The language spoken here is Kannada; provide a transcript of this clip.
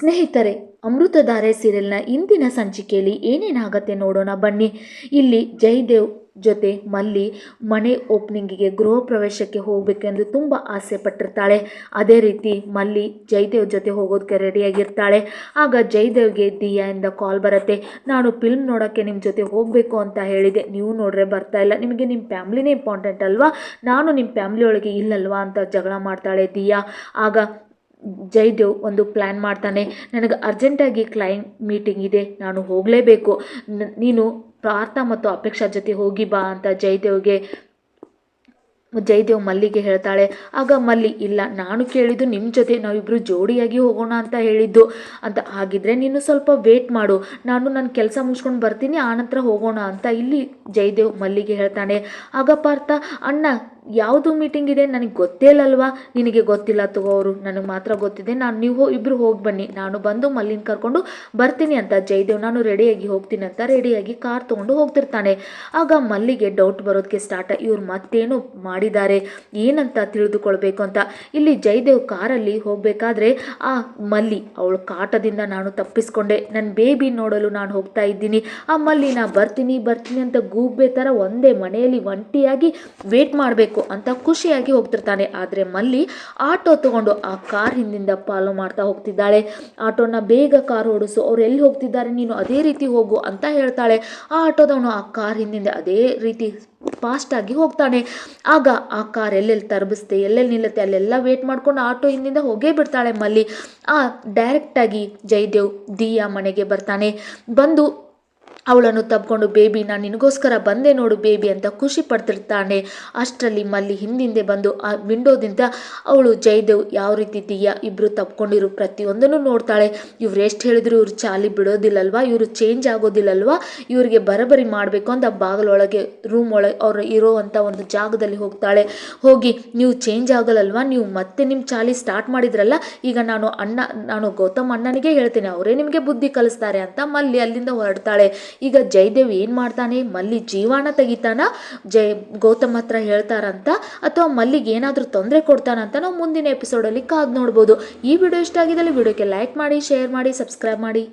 ಸ್ನೇಹಿತರೆ, ಅಮೃತಧಾರೆ ಸೀರಿಯಲ್ನ ಇಂದಿನ ಸಂಚಿಕೆಯಲ್ಲಿ ಏನೇನಾಗತ್ತೆ ನೋಡೋಣ ಬನ್ನಿ. ಇಲ್ಲಿ ಜಯದೇವ್ ಜೊತೆ ಮಲ್ಲಿ ಮನೆ ಓಪನಿಂಗಿಗೆ ಗೃಹ ಪ್ರವೇಶಕ್ಕೆ ಹೋಗಬೇಕೆಂದು ತುಂಬ ಆಸೆ ಪಟ್ಟಿರ್ತಾಳೆ. ಅದೇ ರೀತಿ ಮಲ್ಲಿ ಜಯದೇವ್ ಜೊತೆ ಹೋಗೋದಕ್ಕೆ ರೆಡಿಯಾಗಿರ್ತಾಳೆ ಆಗ ಜಯದೇವ್ಗೆ ದಿಯಾಯಿಂದ ಕಾಲ್ ಬರುತ್ತೆ. ನಾನು ಫಿಲ್ಮ್ ನೋಡೋಕ್ಕೆ ನಿಮ್ಮ ಜೊತೆ ಹೋಗಬೇಕು ಅಂತ ಹೇಳಿದೆ. ನೀವು ನೋಡ್ರೆ ಬರ್ತಾ ಇಲ್ಲ. ನಿಮಗೆ ನಿಮ್ಮ ಫ್ಯಾಮ್ಲಿನೇ ಇಂಪಾರ್ಟೆಂಟ್ ಅಲ್ವಾ? ನಾನು ನಿಮ್ಮ ಫ್ಯಾಮ್ಲಿ ಒಳಗೆ ಇಲ್ಲಲ್ವಾ? ಅಂತ ಜಗಳ ಮಾಡ್ತಾಳೆ ದಿಯಾ. ಆಗ ಜಯದೇವ್ ಒಂದು ಪ್ಲ್ಯಾನ್ ಮಾಡ್ತಾನೆ. ನನಗೆ ಅರ್ಜೆಂಟಾಗಿ ಕ್ಲೈಂಟ್ ಮೀಟಿಂಗ್ ಇದೆ, ನಾನು ಹೋಗಲೇಬೇಕು. ನೀನು ಪ್ರಾರ್ಥ ಮತ್ತು ಅಪೇಕ್ಷಾ ಜೊತೆ ಹೋಗಿ ಬಾ ಅಂತ ಜಯದೇವ್ಗೆ ಜಯದೇವ್ ಮಲ್ಲಿಗೆ ಹೇಳ್ತಾಳೆ. ಆಗ ಮಲ್ಲಿ, ಇಲ್ಲ, ನಾನು ಕೇಳಿದ್ದು ನಿಮ್ಮ ಜೊತೆ ನಾವಿಬ್ಬರು ಜೋಡಿಯಾಗಿ ಹೋಗೋಣ ಅಂತ ಹೇಳಿದ್ದು. ಅಂತ ಆಗಿದ್ರೆ ನೀನು ಸ್ವಲ್ಪ ವೇಟ್ ಮಾಡು. ನಾನು ನನ್ನ ಕೆಲಸ ಮುಗಿಸ್ಕೊಂಡು ಬರ್ತೀನಿ, ಆನಂತರ ಹೋಗೋಣ ಅಂತ ಇಲ್ಲಿ ಜಯದೇವ್ ಮಲ್ಲಿಗೆ ಹೇಳ್ತಾನೆ. ಆಗ ಪಾರ್ಥ, ಅಣ್ಣ ಯಾವುದು ಮೀಟಿಂಗ್ ಇದೆ ನನಗೆ ಗೊತ್ತೇ ಇಲ್ಲಲ್ವಾ? ನಿನಗೆ ಗೊತ್ತಿಲ್ಲ ತಗೋ ಅವರು, ನನಗೆ ಮಾತ್ರ ಗೊತ್ತಿದೆ. ನಾನು ನೀವು ಇಬ್ಬರು ಹೋಗಿ ಬನ್ನಿ. ನಾನು ಬಂದು ಮಲ್ಲಿನ ಕರ್ಕೊಂಡು ಬರ್ತೀನಿ ಅಂತ. ಜಯದೇವ್, ನಾನು ರೆಡಿಯಾಗಿ ಹೋಗ್ತೀನಿ ಅಂತ. ರೆಡಿಯಾಗಿ ಕಾರ್ ತೊಗೊಂಡು ಹೋಗ್ತಿರ್ತಾನೆ. ಆಗ ಮಲ್ಲಿಗೆ ಡೌಟ್ ಬರೋದಕ್ಕೆ ಸ್ಟಾರ್ಟ್ ಇವ್ರು ಮತ್ತೇನು ಮಾಡಿದ್ದಾರೆ? ಏನಂತ ತಿಳಿದುಕೊಳ್ಬೇಕು ಅಂತ. ಇಲ್ಲಿ ಜಯದೇವ್ ಕಾರಲ್ಲಿ ಹೋಗಬೇಕಾದ್ರೆ, ಆ ಮಲ್ಲಿ ಅವಳ ಕಾಟದಿಂದ ನಾನು ತಪ್ಪಿಸ್ಕೊಂಡೆ. ನನ್ನ ಬೇಬಿ ನೋಡಲು ನಾನು ಹೋಗ್ತಾ ಇದ್ದೀನಿ. ಆ ಮಲ್ಲಿ, ನಾ ಬರ್ತೀನಿ ಬರ್ತೀನಿ ಅಂತ ಗೂಬೆ ಥರ ಒಂದೇ ಮನೆಯಲ್ಲಿ ಒಂಟಿಯಾಗಿ ವೇಟ್ ಮಾಡಬೇಕು. ಅಂತ ಖುಷಿಯಾಗಿ ಹೋಗ್ತಿರ್ತಾನೆ. ಆದರೆ ಮಲ್ಲಿ ಆಟೋ ತಗೊಂಡು ಆ ಕಾರ್ ಹಿಂದಿಂದ ಫಾಲೋ ಮಾಡ್ತಾ ಹೋಗ್ತಿದ್ದಾಳೆ. ಆಟೋನ ಬೇಗ ಕಾರ್ ಓಡಿಸು, ಅವ್ರು ಎಲ್ಲಿ ಹೋಗ್ತಿದ್ದಾರೆ, ನೀನು ಅದೇ ರೀತಿ ಹೋಗು ಅಂತ ಹೇಳ್ತಾಳೆ. ಆ ಆಟೋದವನು ಆ ಕಾರ್ ಹಿಂದಿಂದ ಅದೇ ರೀತಿ ಫಾಸ್ಟಾಗಿ ಹೋಗ್ತಾನೆ. ಆಗ ಆ ಕಾರ್ ಎಲ್ಲೆಲ್ಲಿ ತರಬಿಸ್ತೆ, ಎಲ್ಲೆಲ್ಲಿ ನಿಲ್ಲುತ್ತೆ, ಅಲ್ಲೆಲ್ಲ ವೇಟ್ ಮಾಡ್ಕೊಂಡು ಆಟೋ ಹಿಂದಿಂದ ಹೋಗೇ ಬಿಡ್ತಾಳೆ ಮಲ್ಲಿ. ಆ ಡೈರೆಕ್ಟಾಗಿ ಜಯದೇವ್, ದಿಯಾ ಮನೆಗೆ ಬರ್ತಾನೆ. ಬಂದು ಅವಳನ್ನು ತಬ್ಕೊಂಡು, ಬೇಬಿ, ನಾನು ನಿನಗೋಸ್ಕರ ಬಂದೆ ನೋಡು ಬೇಬಿ ಅಂತ ಖುಷಿ ಪಡ್ತಿರ್ತಾನೆ. ಅಷ್ಟರಲ್ಲಿ ಮಲ್ಲಿ ಹಿಂದಿಂದೆ ಬಂದು, ಆ ವಿಂಡೋದಿಂದ, ಅವಳು ಜೈದೇವ್ ಯಾವ ರೀತಿ ದಿಯಾ? ಇಬ್ಬರು ತಪ್ಕೊಂಡಿರು ಪ್ರತಿಯೊಂದನ್ನು ನೋಡ್ತಾಳೆ. ಇವ್ರು ಎಷ್ಟು ಹೇಳಿದ್ರು ಇವ್ರು ಚಾಲಿ ಬಿಡೋದಿಲ್ಲಲ್ವಾ? ಇವರು ಚೇಂಜ್ ಆಗೋದಿಲ್ಲಲ್ವಾ? ಇವರಿಗೆ ಬರಬರಿ ಮಾಡಬೇಕು ಅಂತ ಬಾಗಿಲೊಳಗೆ ರೂಮ್ ಒಳಗೆ ಅವ್ರು ಇರೋವಂಥ ಒಂದು ಜಾಗದಲ್ಲಿ ಹೋಗ್ತಾಳೆ. ಹೋಗಿ, ನೀವು ಚೇಂಜ್ ಆಗಲ್ಲಲ್ವಾ? ನೀವು ಮತ್ತೆ ನಿಮ್ಮ ಚಾಲಿ ಸ್ಟಾರ್ಟ್ ಮಾಡಿದ್ರಲ್ಲ? ಈಗ ನಾನು ಅಣ್ಣ, ನಾನು ಗೌತಮ್ ಅಣ್ಣನಿಗೆ ಹೇಳ್ತೇನೆ. ಅವರೇ ನಿಮಗೆ ಬುದ್ಧಿ ಕಲಿಸ್ತಾರೆ ಅಂತ ಮಲ್ಲಿ ಅಲ್ಲಿಂದ ಹೊರಡ್ತಾಳೆ. ಈಗ ಜಯದೇವ್ ಏನು ಮಾಡ್ತಾನೆ? ಮಲ್ಲಿ ಜೀವಾನ ತೆಗಿತಾನ. ಜಯ ಗೌತಮ್ ಹತ್ರ ಹೇಳ್ತಾರಂತ. ಅಥವಾ ಮಲ್ಲಿಗೆ ಏನಾದರೂ ತೊಂದರೆ ಕೊಡ್ತಾನಂತ ನಾವು ಮುಂದಿನ ಎಪಿಸೋಡಲ್ಲಿ ಕಾದು ನೋಡ್ಬೋದು. ಈ ವಿಡಿಯೋ ಇಷ್ಟ ಆಗಿದ್ದಲ್ಲಿ ವಿಡಿಯೋಕ್ಕೆ ಲೈಕ್ ಮಾಡಿ ಶೇರ್ ಮಾಡಿ ಸಬ್ಸ್ಕ್ರೈಬ್ ಮಾಡಿ.